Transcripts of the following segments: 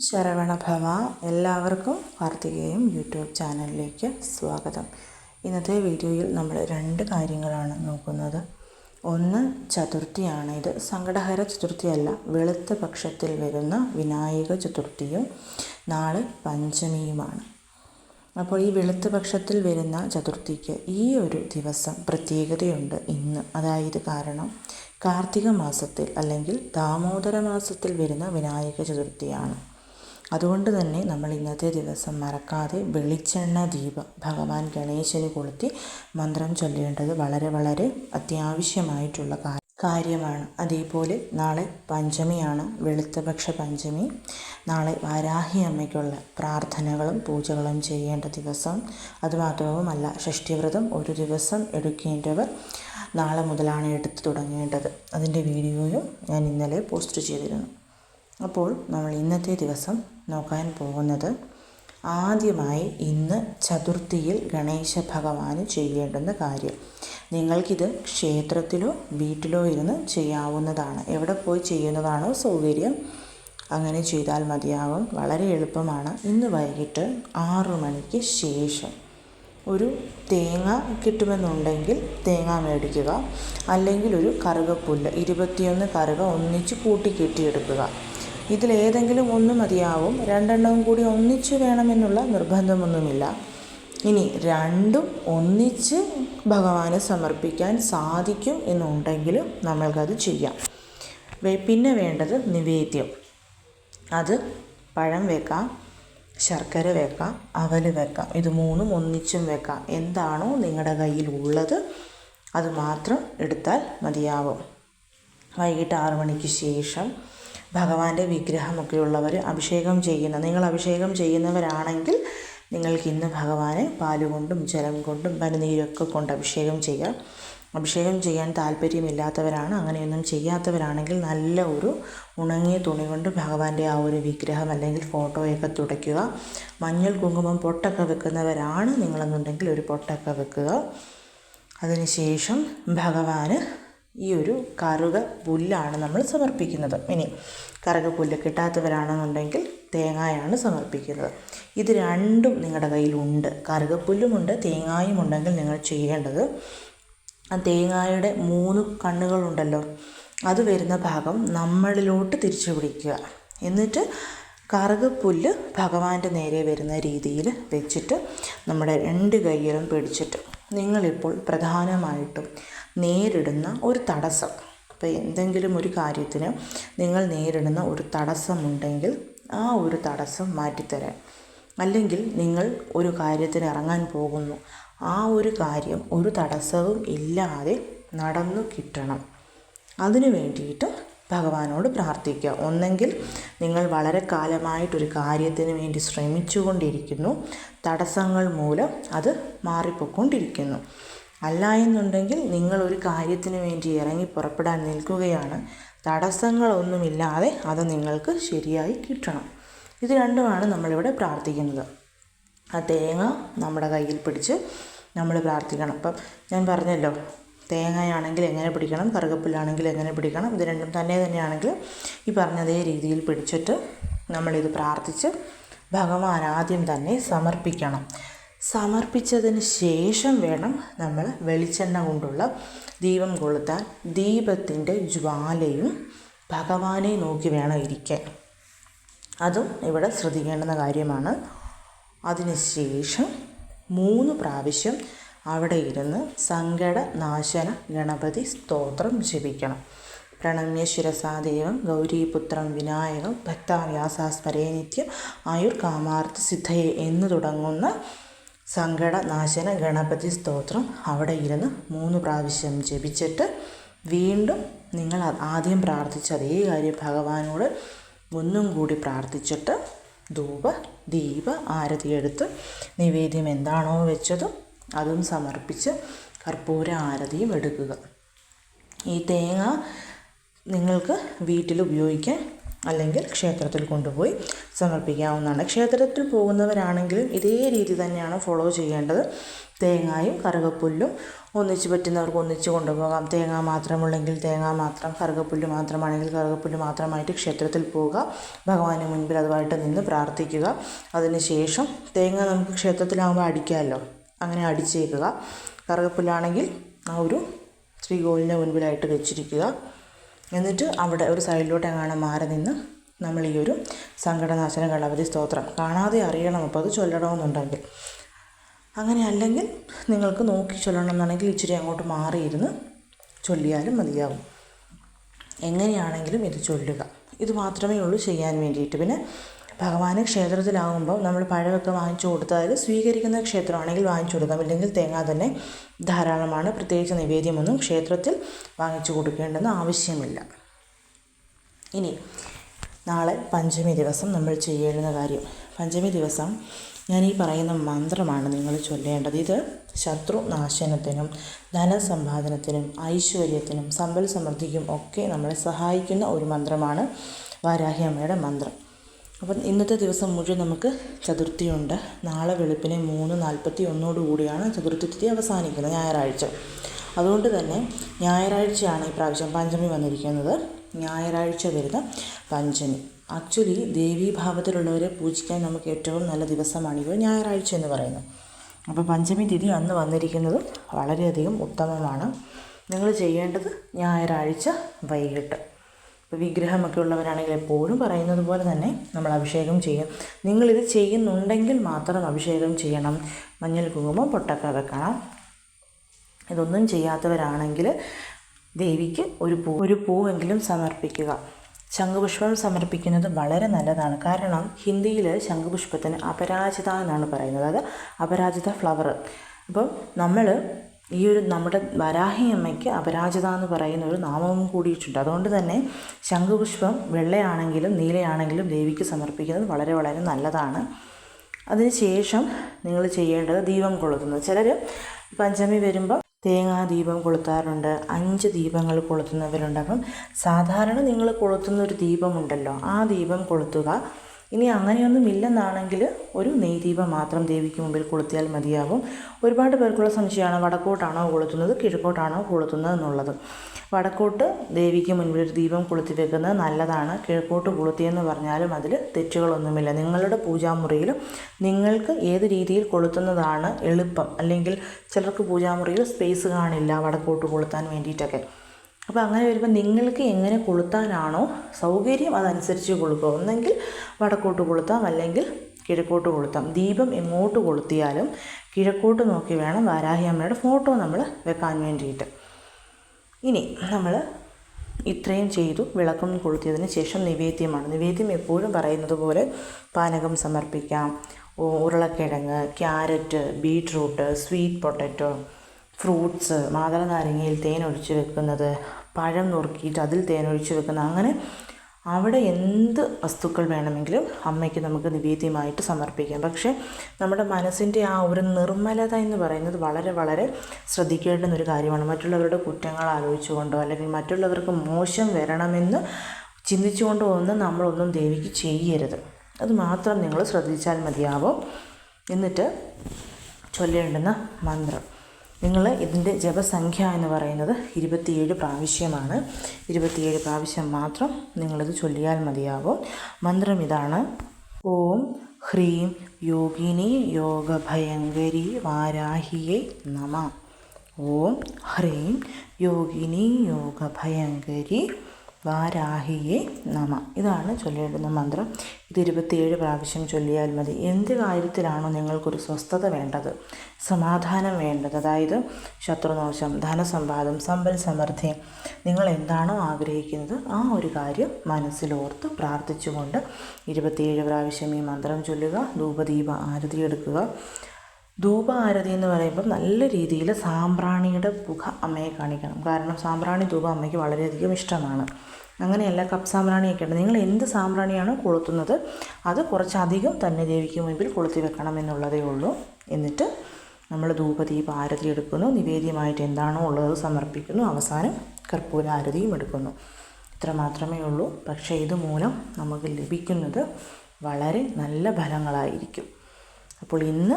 ശരവണഭവ എല്ലാവർക്കും കാർത്തികേയം യൂട്യൂബ് ചാനലിലേക്ക് സ്വാഗതം. ഇന്നത്തെ വീഡിയോയിൽ നമ്മൾ രണ്ട് കാര്യങ്ങളാണ് നോക്കുന്നത്. ഒന്ന് ചതുർത്ഥിയാണ് ഇത്. സങ്കടഹര ചതുർത്ഥിയല്ല വെളുത്ത പക്ഷത്തിൽ വരുന്ന വിനായക ചതുർത്ഥിയും നാളെ പഞ്ചമിയുമാണ്. അപ്പോൾ ഈ വെളുത്ത പക്ഷത്തിൽ വരുന്ന ചതുർത്ഥിക്ക് ഈ ഒരു ദിവസം പ്രത്യേകതയുണ്ട് ഇന്ന്. അതായത് കാരണം കാർത്തിക മാസത്തിൽ അല്ലെങ്കിൽ ദാമോദര മാസത്തിൽ വരുന്ന വിനായക ചതുർത്ഥിയാണ്. അതുകൊണ്ട് തന്നെ നമ്മൾ ഇന്നത്തെ ദിവസം മറക്കാതെ വെളിച്ചെണ്ണ ദീപം ഭഗവാൻ ഗണേശന് കൊളുത്തി മന്ത്രം ചൊല്ലേണ്ടത് വളരെ വളരെ അത്യാവശ്യമായിട്ടുള്ള കാര്യമാണ്. അതേപോലെ നാളെ പഞ്ചമിയാണ് വെളുത്തപക്ഷ പഞ്ചമി. നാളെ വാരാഹി അമ്മയ്ക്കുള്ള പ്രാർത്ഥനകളും പൂജകളും ചെയ്യേണ്ട ദിവസം. അതുമാത്രവുമല്ല ഷഷ്ടിവ്രതം ഒരു ദിവസം എടുക്കേണ്ടവർ നാളെ മുതലാണ് എടുത്തു തുടങ്ങേണ്ടത്. അതിന്റെ വീഡിയോയും ഞാൻ ഇന്നലെ പോസ്റ്റ് ചെയ്തിരുന്നു. അപ്പോൾ നമ്മൾ ഇന്നത്തെ ദിവസം നോക്കാൻ പോകുന്നത് ആദ്യമായി ഇന്ന് ചതുർത്ഥിയിൽ ഗണേശ ഭഗവാന് ചെയ്യേണ്ടുന്ന കാര്യം. നിങ്ങൾക്കിത് ക്ഷേത്രത്തിലോ വീട്ടിലോ ഇരുന്ന് ചെയ്യാവുന്നതാണ്. എവിടെ പോയി ചെയ്യുന്നതാണോ സൗകര്യം അങ്ങനെ ചെയ്താൽ മതിയാകും. വളരെ എളുപ്പമാണ്. ഇന്ന് വൈകിട്ട് ആറു മണിക്ക് ശേഷം ഒരു തേങ്ങ കിട്ടുമെന്നുണ്ടെങ്കിൽ തേങ്ങ മേടിക്കുക. അല്ലെങ്കിൽ ഒരു കറുകപ്പുല്ല് ഇരുപത്തിയൊന്ന് കറുക ഒന്നിച്ച് കൂട്ടി കെട്ടിയെടുക്കുക. ഇതിലേതെങ്കിലും ഒന്ന് മതിയാവും. രണ്ടെണ്ണവും കൂടി ഒന്നിച്ച് വേണമെന്നുള്ള നിർബന്ധമൊന്നുമില്ല. ഇനി രണ്ടും ഒന്നിച്ച് ഭഗവാനെ സമർപ്പിക്കാൻ സാധിക്കും എന്നുണ്ടെങ്കിൽ നമ്മൾക്കത് ചെയ്യാം. പിന്നെ വേണ്ടത് നിവേദ്യം. അത് പഴം വെക്കാം ശർക്കര വെക്കാം അവൽ വെക്കാം. ഇത് മൂന്നും ഒന്നിച്ചും വെക്കാം. എന്താണോ നിങ്ങളുടെ കയ്യിൽ ഉള്ളത് അത് മാത്രം എടുത്താൽ മതിയാവും. വൈകിട്ട് ആറു മണിക്ക് ശേഷം ഭഗവാന്റെ വിഗ്രഹമൊക്കെ ഉള്ളവർ അഭിഷേകം ചെയ്യുന്ന നിങ്ങൾ അഭിഷേകം ചെയ്യുന്നവരാണെങ്കിൽ നിങ്ങൾക്ക് ഇന്ന് ഭഗവാനെ പാലുകൊണ്ടും ജലം കൊണ്ടും പനിനീരൊക്കെ കൊണ്ട് അഭിഷേകം ചെയ്യാം അഭിഷേകം ചെയ്യാൻ താല്പര്യമില്ലാത്തവരാണ് അങ്ങനെയൊന്നും ചെയ്യാത്തവരാണെങ്കിൽ നല്ല ഒരു ഉണങ്ങിയ തുണി കൊണ്ട് ഭഗവാന്റെ ആ ഒരു വിഗ്രഹം അല്ലെങ്കിൽ ഫോട്ടോയൊക്കെ തുടയ്ക്കുക. മഞ്ഞൾ കുങ്കുമം പൊട്ടൊക്കെ വെക്കുന്നവരാണ് നിങ്ങളെന്നുണ്ടെങ്കിൽ ഒരു പൊട്ടൊക്കെ വെക്കുക. അതിനുശേഷം ഭഗവാന് ഈ ഒരു കറുക പുല്ലാണ് നമ്മൾ സമർപ്പിക്കുന്നത്. ഇനി കറുക പുല്ല് കിട്ടാത്തവരാണെന്നുണ്ടെങ്കിൽ തേങ്ങായാണ് സമർപ്പിക്കുന്നത്. ഇത് രണ്ടും നിങ്ങളുടെ കയ്യിലുണ്ട്. കറുകപ്പുല്ലുമുണ്ട് തേങ്ങായും ഉണ്ടെങ്കിൽ നിങ്ങൾ ചെയ്യേണ്ടത് ആ തേങ്ങായുടെ മൂന്ന് കണ്ണുകളുണ്ടല്ലോ അത് വരുന്ന ഭാഗം നമ്മളിലോട്ട് തിരിച്ചു പിടിക്കുക. എന്നിട്ട് കറുകപ്പുല്ല് ഭഗവാന്റെ നേരെ വരുന്ന രീതിയിൽ വെച്ചിട്ട് നമ്മുടെ രണ്ട് കൈയിലും പിടിച്ചിട്ട് നിങ്ങളിപ്പോൾ പ്രധാനമായിട്ടും നേരിടുന്ന ഒരു തടസ്സം. ഇപ്പോൾ എന്തെങ്കിലും ഒരു കാര്യത്തിന് നിങ്ങൾ നേരിടുന്ന ഒരു തടസ്സമുണ്ടെങ്കിൽ ആ ഒരു തടസ്സം മാറ്റിത്തരാൻ. അല്ലെങ്കിൽ നിങ്ങൾ ഒരു കാര്യത്തിന് ഇറങ്ങാൻ പോകുന്നു. ആ ഒരു കാര്യം ഒരു തടസ്സവും ഇല്ലാതെ നടന്നു കിട്ടണം. അതിനു വേണ്ടിയിട്ട് ഭഗവാനോട് പ്രാർത്ഥിക്കുക. ഒന്നെങ്കിൽ നിങ്ങൾ വളരെ കാലമായിട്ടൊരു കാര്യത്തിന് വേണ്ടി ശ്രമിച്ചുകൊണ്ടിരിക്കുന്നു. തടസ്സങ്ങൾ മൂലം അത് മാറിപ്പോയിക്കൊണ്ടിരിക്കുന്നു. അല്ല എന്നുണ്ടെങ്കിൽ നിങ്ങൾ ഒരു കാര്യത്തിന് വേണ്ടി ഇറങ്ങി പുറപ്പെടാൻ നിൽക്കുകയാണ്. തടസ്സങ്ങളൊന്നുമില്ലാതെ അത് നിങ്ങൾക്ക് ശരിയായി കിട്ടണം. ഇത് രണ്ടുമാണ് നമ്മളിവിടെ പ്രാർത്ഥിക്കുന്നത്. ആ തേങ്ങ നമ്മുടെ കയ്യിൽ പിടിച്ച് നമ്മൾ പ്രാർത്ഥിക്കണം. അപ്പം ഞാൻ പറഞ്ഞല്ലോ തേങ്ങയാണെങ്കിൽ എങ്ങനെ പിടിക്കണം കറുകപ്പുല്ലാണെങ്കിൽ എങ്ങനെ പിടിക്കണം ഇത് രണ്ടും തന്നെ തന്നെയാണെങ്കിൽ ഈ പറഞ്ഞതേ രീതിയിൽ പിടിച്ചിട്ട് നമ്മളിത് പ്രാർത്ഥിച്ച് ഭഗവാൻ ആദ്യം തന്നെ സമർപ്പിക്കണം. സമർപ്പിച്ചതിന് ശേഷം വേണം നമ്മൾ വെളിച്ചെണ്ണ കൊണ്ടുള്ള ദീപം കൊളുത്താൻ. ദീപത്തിന്റെ ജ്വാലയും ഭഗവാനെ നോക്കി വേണം ഇരിക്കാൻ. അതും ഇവിടെ ശ്രദ്ധിക്കേണ്ടുന്ന കാര്യമാണ്. അതിനുശേഷം മൂന്ന് പ്രാവശ്യം അവിടെ ഇരുന്ന് സങ്കട നാശന ഗണപതി സ്തോത്രം ജപിക്കണം. പ്രണമ്യ ശിരസാദേവം ഗൗരീപുത്രം വിനായകം ഭക്താവ്യാസാസ്മരേ നിത്യം ആയുർ കാമാർത്ഥ സിദ്ധയെ എന്ന് തുടങ്ങുന്ന സങ്കട നാശന ഗണപതി സ്തോത്രം അവിടെ ഇരുന്ന് മൂന്ന് പ്രാവശ്യം ജപിച്ചിട്ട് വീണ്ടും നിങ്ങൾ ആദ്യം പ്രാർത്ഥിച്ച അതേ കാര്യം ഭഗവാനോട് ഒന്നും കൂടി പ്രാർത്ഥിച്ചിട്ട് ധൂപ ദീപ ആരതി എടുത്ത് നിവേദ്യം എന്താണോ വെച്ചതും അതും സമർപ്പിച്ച് കർപ്പൂര ആരതിയും എടുക്കുക. ഈ തേങ്ങ നിങ്ങൾക്ക് വീട്ടിൽ ഉപയോഗിക്കാൻ അല്ലെങ്കിൽ ക്ഷേത്രത്തിൽ കൊണ്ടുപോയി സമർപ്പിക്കാവുന്നതാണ്. ക്ഷേത്രത്തിൽ പോകുന്നവരാണെങ്കിലും ഇതേ രീതി തന്നെയാണ് ഫോളോ ചെയ്യേണ്ടത്. തേങ്ങായും കറുകപ്പുല്ലും ഒന്നിച്ച് പറ്റുന്നവർക്ക് ഒന്നിച്ച് കൊണ്ടുപോകാം. തേങ്ങ മാത്രമുള്ളെങ്കിൽ തേങ്ങ മാത്രം കറുകപ്പുല്ല് മാത്രമാണെങ്കിൽ കറുകപ്പുല്ല് മാത്രമായിട്ട് ക്ഷേത്രത്തിൽ പോവുക. ഭഗവാന് മുൻപിൽ അതുമായിട്ട് നിന്ന് പ്രാർത്ഥിക്കുക. അതിനുശേഷം തേങ്ങ നമുക്ക് ക്ഷേത്രത്തിലാകുമ്പോൾ അടിക്കാമല്ലോ. അങ്ങനെ അടിച്ചേക്കുക. കറുകപ്പുല്ലാണെങ്കിൽ ആ ഒരു ശ്രീകോവിലിന്റെ മുൻപിലായിട്ട് വെച്ചിരിക്കുക. എന്നിട്ട് അവിടെ ഒരു സൈഡിലോട്ട് എങ്ങാനും മാറി നിന്ന് നമ്മൾ ഈ ഒരു സങ്കടനാശന ഗണപതി സ്തോത്രം കാണാതെ അറിയണം. അപ്പോൾ അത് ചൊല്ലണമെന്നുണ്ടെങ്കിൽ. അങ്ങനെ അല്ലെങ്കിൽ നിങ്ങൾക്ക് നോക്കി ചൊല്ലണം എന്നുണ്ടെങ്കിൽ ഇച്ചിരി അങ്ങോട്ട് മാറിയിരുന്ന് ചൊല്ലിയാലും മതിയാകും എങ്ങനെയാണെങ്കിലും ഇത് ചൊല്ലുക. ഇത് മാത്രമേ ഉള്ളൂ ചെയ്യാൻ വേണ്ടിയിട്ട്. പിന്നെ ഭഗവാന് ക്ഷേത്രത്തിലാകുമ്പോൾ നമ്മൾ പഴമൊക്കെ വാങ്ങിച്ചു കൊടുത്താൽ സ്വീകരിക്കുന്ന ക്ഷേത്രമാണെങ്കിൽ വാങ്ങിച്ചു കൊടുക്കാം. ഇല്ലെങ്കിൽ തേങ്ങ തന്നെ ധാരാളമാണ്. പ്രത്യേകിച്ച് നിവേദ്യമൊന്നും ക്ഷേത്രത്തിൽ വാങ്ങിച്ചു കൊടുക്കേണ്ടെന്ന് ആവശ്യമില്ല. ഇനി നാളെ പഞ്ചമി ദിവസം നമ്മൾ ചെയ്യേണ്ട കാര്യം. പഞ്ചമി ദിവസം ഞാൻ ഈ പറയുന്ന മന്ത്രമാണ് നിങ്ങൾ ചൊല്ലേണ്ടത്. ഇത് ശത്രു നാശനത്തിനും ധനസമ്പാദനത്തിനും ഐശ്വര്യത്തിനും സമ്പൽ സമൃദ്ധിക്കും ഒക്കെ നമ്മളെ സഹായിക്കുന്ന ഒരു മന്ത്രമാണ് വാരാഹി അമ്മയുടെ മന്ത്രം. അപ്പം ഇന്നത്തെ ദിവസം മുഴുവൻ നമുക്ക് ചതുർത്ഥിയുണ്ട്. നാളെ വെളുപ്പിനെ മൂന്ന് നാൽപ്പത്തി ഒന്നോടുകൂടിയാണ് ചതുർത്ഥി തിഥി അവസാനിക്കുന്നത് ഞായറാഴ്ച. അതുകൊണ്ട് തന്നെ ഞായറാഴ്ചയാണ് ഈ പ്രാവശ്യം പഞ്ചമി വന്നിരിക്കുന്നത്. ഞായറാഴ്ച വരുന്ന പഞ്ചമി. ആക്ച്വലി ദേവീഭാവത്തിലുള്ളവരെ പൂജിക്കാൻ നമുക്ക് ഏറ്റവും നല്ല ദിവസമാണ് ഇവ ഞായറാഴ്ച എന്ന് പറയുന്നത്. അപ്പോൾ പഞ്ചമി തിഥി അന്ന് വന്നിരിക്കുന്നത് വളരെയധികം ഉത്തമമാണ്. നിങ്ങൾ ചെയ്യേണ്ടത് ഞായറാഴ്ച വൈകിട്ട്. വിഗ്രഹമൊക്കെ ഉള്ളവരാണെങ്കിൽ എപ്പോഴും പറയുന്നത് പോലെ തന്നെ നമ്മൾ അഭിഷേകം ചെയ്യും. നിങ്ങളിത് ചെയ്യുന്നുണ്ടെങ്കിൽ മാത്രം അഭിഷേകം ചെയ്യണം. മഞ്ഞൾ കുങ്കുമം പൊട്ടക്ക വെക്കണം ഇതൊന്നും ചെയ്യാത്തവരാണെങ്കിൽ ദേവിക്ക് ഒരു പൂ ഒരു പൂവെങ്കിലും സമർപ്പിക്കുക. ശംഖുപുഷ്പം സമർപ്പിക്കുന്നത് വളരെ നല്ലതാണ്. കാരണം ഹിന്ദിയിൽ ശംഖുപുഷ്പത്തിന് അപരാജിത എന്നാണ് പറയുന്നത്. അത് അപരാജിത ഫ്ലവർ അപ്പം നമ്മൾ ഈ ഒരു നമ്മുടെ വരാഹി അമ്മയ്ക്ക് അപരാജിത എന്ന് പറയുന്ന ഒരു നാമവും കൂടിയിട്ടുണ്ട്. അതുകൊണ്ട് തന്നെ ശംഖുപുഷ്പം വെള്ളയാണെങ്കിലും നീലയാണെങ്കിലും ദേവിക്ക് സമർപ്പിക്കുന്നത് വളരെ വളരെ നല്ലതാണ്. അതിനുശേഷം നിങ്ങൾ ചെയ്യേണ്ടത് ദീപം കൊളുത്തുന്നത്. ചിലർ പഞ്ചമി വരുമ്പോൾ തേങ്ങാ ദീപം കൊളുത്താറുണ്ട് അഞ്ച് ദീപങ്ങൾ കൊളുത്തുന്നവരുണ്ട്. അപ്പം സാധാരണ നിങ്ങൾ കൊളുത്തുന്ന ഒരു ദീപമുണ്ടല്ലോ ആ ദീപം കൊളുത്തുക. ഇനി അങ്ങനെയൊന്നും ഇല്ലെന്നാണെങ്കിൽ ഒരു നെയ്ദീപം മാത്രം ദേവിക്ക് മുമ്പിൽ കൊളുത്തിയാൽ മതിയാകും. ഒരുപാട് പേർക്കുള്ള സംശയമാണ് വടക്കോട്ടാണോ കൊളുത്തുന്നത് കിഴക്കോട്ടാണോ കൊളുത്തുന്നത് എന്നുള്ളത്. വടക്കോട്ട് ദേവിക്ക് മുൻപിൽ ഒരു ദീപം കൊളുത്തി വെക്കുന്നത് നല്ലതാണ്. കിഴക്കോട്ട് കൊളുത്തിയെന്ന് പറഞ്ഞാലും അതിൽ തെറ്റുകളൊന്നുമില്ല. നിങ്ങളുടെ പൂജാമുറിയിൽ നിങ്ങൾക്ക് ഏത് രീതിയിൽ കൊളുത്തുന്നതാണ് എളുപ്പം? അല്ലെങ്കിൽ ചിലർക്ക് പൂജാമുറിയിൽ സ്പേസ് കാണില്ല വടക്കോട്ട് കൊളുത്താൻ വേണ്ടിയിട്ടൊക്കെ. അപ്പോൾ അങ്ങനെ വരുമ്പോൾ നിങ്ങൾക്ക് എങ്ങനെ കൊളുത്താനാണോ സൗകര്യം അതനുസരിച്ച് കൊളുക്കുക. ഒന്നെങ്കിൽ വടക്കോട്ട് കൊളുത്താം അല്ലെങ്കിൽ കിഴക്കോട്ട് കൊളുത്താം. ദീപം എങ്ങോട്ട് കൊളുത്തിയാലും കിഴക്കോട്ട് നോക്കി വേണം വാരാഹി അമ്മയുടെ ഫോട്ടോ നമ്മൾ വെക്കാൻ വേണ്ടിയിട്ട്. ഇനി നമ്മൾ ഇത്രയും ചെയ്തു. വിളക്കും കൊളുത്തിയതിന് ശേഷം നിവേദ്യമാണ്. നിവേദ്യം എപ്പോഴും പറയുന്നത് പോലെ പാനകം സമർപ്പിക്കാം. ഉരുളക്കിഴങ്ങ് carrot beetroot sweet potato fruits മാതള നാരങ്ങയിൽ തേൻ ഒഴിച്ച് വെക്കുന്നത് പഴം നുറുക്കിയിട്ട് അതിൽ തേൻ ഒഴിച്ച് വെക്കുന്നത് അങ്ങനെ അവിടെ എന്ത് വസ്തുക്കൾ വേണമെങ്കിലും അമ്മയ്ക്ക് നമുക്ക് നിവേദ്യമായിട്ട് സമർപ്പിക്കാം. പക്ഷേ നമ്മുടെ മനസ്സിന്റെ ആ ഒരു നിർമ്മലത എന്ന് പറയുന്നത് വളരെ വളരെ ശ്രദ്ധിക്കേണ്ടുന്ന ഒരു കാര്യമാണ്. മറ്റുള്ളവരുടെ കുറ്റങ്ങൾ ആലോചിച്ചുകൊണ്ടോ അല്ലെങ്കിൽ മറ്റുള്ളവർക്ക് മോശം വരണമെന്ന് ചിന്തിച്ചുകൊണ്ടോ ഒന്നും നമ്മളൊന്നും ദേവിക്ക് ചെയ്യരുത്. അത് മാത്രം നിങ്ങൾ ശ്രദ്ധിച്ചാൽ മതിയാവും. എന്നിട്ട് ചൊല്ലേണ്ടുന്ന മന്ത്രം. നിങ്ങൾ ഇതിന്റെ ജപസംഖ്യ എന്ന് പറയുന്നത് ഇരുപത്തിയേഴ് പ്രാവശ്യമാണ്. ഇരുപത്തിയേഴ് പ്രാവശ്യം മാത്രം നിങ്ങളിത് ചൊല്ലിയാൽ മതിയാകും മന്ത്രം ഇതാണ്. ഓം ഹ്രീം യോഗിനി യോഗഭയങ്കരി വാരാഹിയെ നമ. ഓം ഹ്രീം യോഗിനി യോഗഭയങ്കരി വാരാഹിയെ നമ. ഇതാണ് ചൊല്ലേണ്ടുന്ന മന്ത്രം. ഇത് ഇരുപത്തിയേഴ് പ്രാവശ്യം ചൊല്ലിയാൽ മതി. എന്ത് കാര്യത്തിലാണോ നിങ്ങൾക്കൊരു സ്വസ്ഥത വേണ്ടത്? സമാധാനം വേണ്ടത്. അതായത് ശത്രുനാശം ധനസമ്പാദം സമ്പൽ സമൃദ്ധി. നിങ്ങൾ എന്താണോ ആഗ്രഹിക്കുന്നത് ആ ഒരു കാര്യം മനസ്സിലോർത്ത് പ്രാർത്ഥിച്ചുകൊണ്ട് ഇരുപത്തിയേഴ് പ്രാവശ്യം ഈ മന്ത്രം ചൊല്ലുക ധൂപദീപ ആരതി എടുക്കുക. ധൂപ ആരതി എന്ന് പറയുമ്പോൾ നല്ല രീതിയിൽ സാമ്പ്രാണിയുടെ പുക അമ്മയെ കാണിക്കണം. കാരണം സാമ്പ്രാണി ധൂപ അമ്മയ്ക്ക് വളരെയധികം ഇഷ്ടമാണ്. അങ്ങനെയല്ല കപ്പ് സാമ്പ്രാണിയൊക്കെ ഉണ്ട്. നിങ്ങൾ എന്ത് സാമ്പ്രാണിയാണോ കൊളുത്തുന്നത് അത് കുറച്ചധികം തന്നെ ദേവിക്ക് മുൻപിൽ കൊളുത്തി വെക്കണം എന്നുള്ളതേ ഉള്ളൂ. എന്നിട്ട് നമ്മൾ ധൂപദീപ ആരതി എടുക്കുന്നു. നിവേദ്യമായിട്ട് എന്താണോ ഉള്ളത് സമർപ്പിക്കുന്നു. അവസാനം കർപ്പൂര ആരതിയും എടുക്കുന്നു. ഇത്ര മാത്രമേ ഉള്ളൂ. പക്ഷേ ഇതുമൂലം നമുക്ക് ലഭിക്കുന്നത് വളരെ നല്ല ഫലങ്ങളായിരിക്കും. അപ്പോൾ ഇന്ന്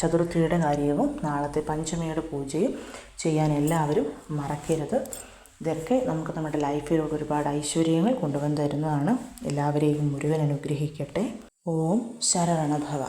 ചതുർത്ഥിയുടെ കാര്യവും നാളത്തെ പഞ്ചമിയുടെ പൂജയും ചെയ്യാൻ എല്ലാവരും മറക്കരുത്. ഇതൊക്കെ നമുക്ക് നമ്മുടെ ലൈഫിലൂടെ ഒരുപാട് ഐശ്വര്യങ്ങൾ കൊണ്ടുവന്ന് തരുന്നതാണ്. എല്ലാവരെയും മുഴുവൻ അനുഗ്രഹിക്കട്ടെ. ഓം ശരവണഭവ